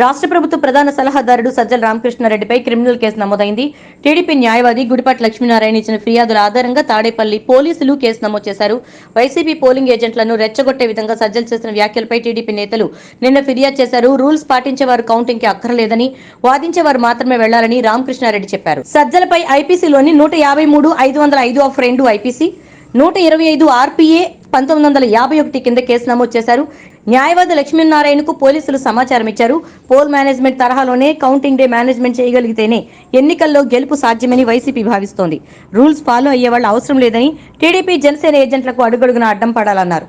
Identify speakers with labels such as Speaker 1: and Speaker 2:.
Speaker 1: రాష్ట్ర ప్రభుత్వ ప్రధాన సలహాదారుడు సజ్జల రామకృష్ణారెడ్డిపై క్రిమినల్ కేసు నమోదైంది. టీడీపీ న్యాయవాది గుడిపాటి లక్ష్మీనారాయణ ఇచ్చిన ఫిర్యాదుల ఆధారంగా తాడేపల్లి పోలీసులు కేసు నమోదు చేశారు. వైసీపీ పోలింగ్ ఏజెంట్లను రెచ్చగొట్టే విధంగా సజ్జలు చేసిన వ్యాఖ్యలపై టీడీపీ నేతలు నిన్న ఫిర్యాదు చేశారు. రూల్స్ పాటించేవారు కౌంటింగ్కి అక్కర్లేదని వాదించేవారు మాత్రమే వెళ్ళాలని రామకృష్ణారెడ్డి చెప్పారు. సజ్జలపై ఐపీసీలోని నూట యాభై మూడు ఐదు వందల ఐదు ఆఫ్ రెండు ఐపీసీ నూట ఇరవై ఐదు ఆర్పీఏ పంతొమ్మిది వందల యాభై ఒకటి కింద కేసు నమోదు చేశారు. న్యాయవాది లక్ష్మీనారాయణకు పోలీసులు సమాచారం ఇచ్చారు. పోల్ మేనేజ్మెంట్ తరహాలోనే కౌంటింగ్ డే మేనేజ్మెంట్ చేయగలిగితేనే ఎన్నికల్లో గెలుపు సాధ్యమని వైసీపీ భావిస్తోంది. రూల్స్ ఫాలో అయ్యే వాళ్ళు అవసరం లేదని టీడీపీ జనసేన ఏజెంట్లకు అడుగడుగున అడ్డం పడాలన్నారు.